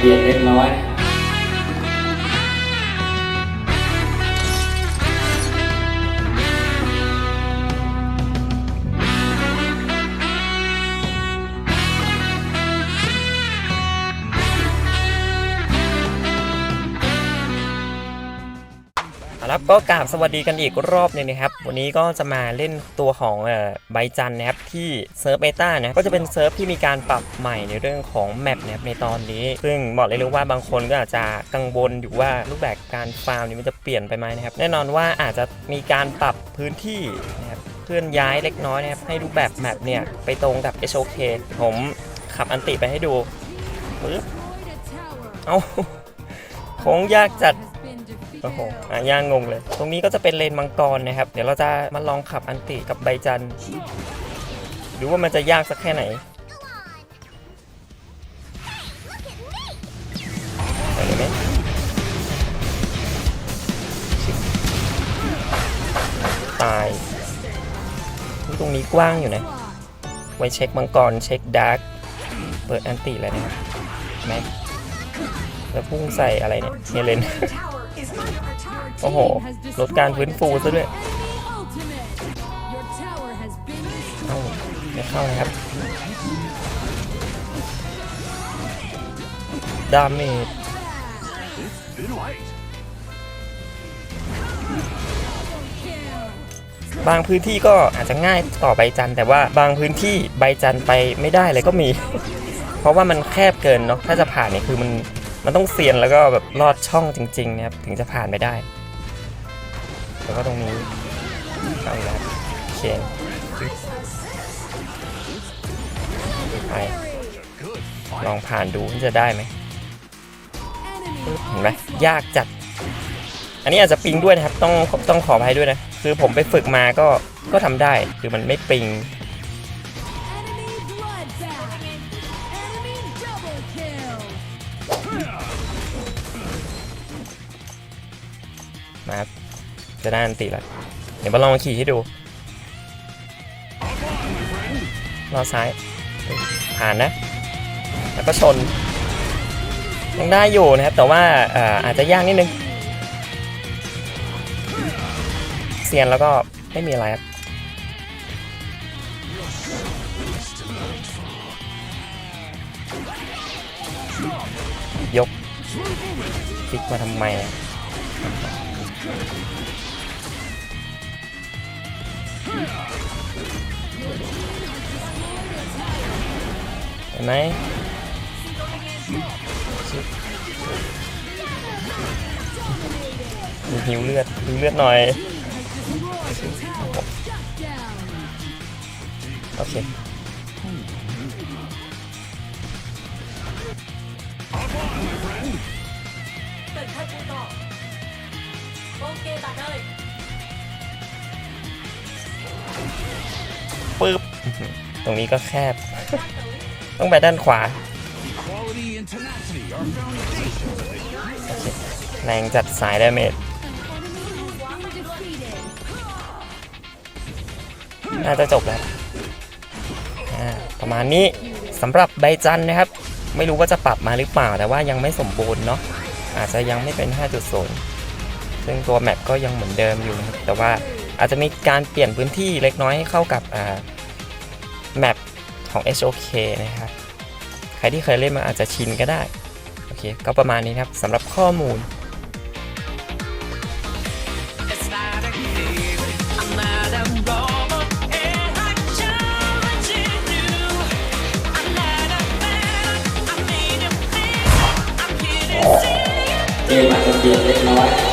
เบียดเล็กน้อยเอาละ ครับก็กราบสวัสดีกันอีกรอบหนึงนะครับ วันนี้ก็จะมาเล่นตัวของใบจันนะครับที่เซิร์ฟเบต้านะก็จะเป็นเซิร์ฟที่มีการปรับใหม่ในเรื่องของแมปนะครับในตอนนี้ ซึ่งบอกเลยเลยว่าบางคนก็อาจจะกังวลอยู่ว่ารูปแบบการฟาร์มนี้มันจะเปลี่ยนไปไหมนะครับ แน่นอนว่าอาจจะมีการปรับพื้นที่นะครับเคลื่อนย้ายเล็กน้อยนะครับให้รูปแบบแมปเนี่ยไปตรงกับ HOK ผมขับอันติไปให้ดูปึ๊บเอาโค้งยากจัด โอ้โหอะย่างงงเลย ตรงนี้ก็จะเป็นเลนมังกรนะครับ เดี๋ยวเราจะมาลองขับอันติกับใบจันทร์ดูว่ามันจะยากสักแค่ไหนไปเลยไหมตาย ตรงนี้กว้างอยู่นะ ไว้เช็คมังกร เช็คดาร์กเปิดอันติเลยนะครับแม็กแล้วพุ่งใส่อะไรเนี่ยเฮเลน โอ้โห ลดการฟื้นฟูซะด้วยเข้าไม่เข้านะครับ ดาเมจบางพื้นที่ก็อาจจะง่ายต่อใบจันทร์แต่ว่าบางพื้นที่ใบจันทร์ไปไม่ได้เลยก็มี เพราะว่ามันแคบเกินเนาะถ้าจะผ่านเนี่ยคือมัน มันต้องเซียนแล้วก็แบบลอดช่องจริงๆนะครับถึงจะผ่านไปได้แล้วก็ตรงนี้เอาอีกแล้วเชนไปลองผ่านดูว่าจะได้ไหมเห็นไหมยากจัด อันนี้อาจจะปิงด้วยนะครับ ต้องต้องขออภัยด้วยนะ คือผมไปฝึกมาก็ก็ทำได้ คือมันไม่ปิง มาครับจะได้อันติแล้วเดี๋ยวมาลองขี่ให้ดูรอซ้าย ผ่านนะ แล้วก็ชน ยังได้อยู่นะครับ แต่ว่าอออาจจะยากนิดนึงเซียนแล้วก็ไม่มีอะไรครับ ยกฟิกมาทำไมเห็นไหมมีหิวเลือดหิวเลือดหน่อยโอเค ปึ๊บ ตรงนี้ก็แคบ ต้องไปด้านขวา Quality and tenacity are foundations of แรงจัดสายดาเมจน่าจะจบแล้วอ่าประมาณนี้สำหรับใบจันนะครับ ไม่รู้ว่าจะปรับมาหรือเปล่าแต่ว่ายังไม่สมบูรณ์เนาะ อาจจะยังไม่เป็น 5.0 ซึ่งตัวแมปก็ยังเหมือนเดิมอยู่นะครับแต่ว่าอาจจะมีการเปลี่ยนพื้นที่เล็กน้อยให้เข้ากับแมปของ HOK นะครับ ใครที่เคยเล่นมาอาจจะชินก็ได้ โอเค ก็ประมาณนี้ครับสำหรับข้อมูล เกมอาจจะเบียดเล็กน้อย you.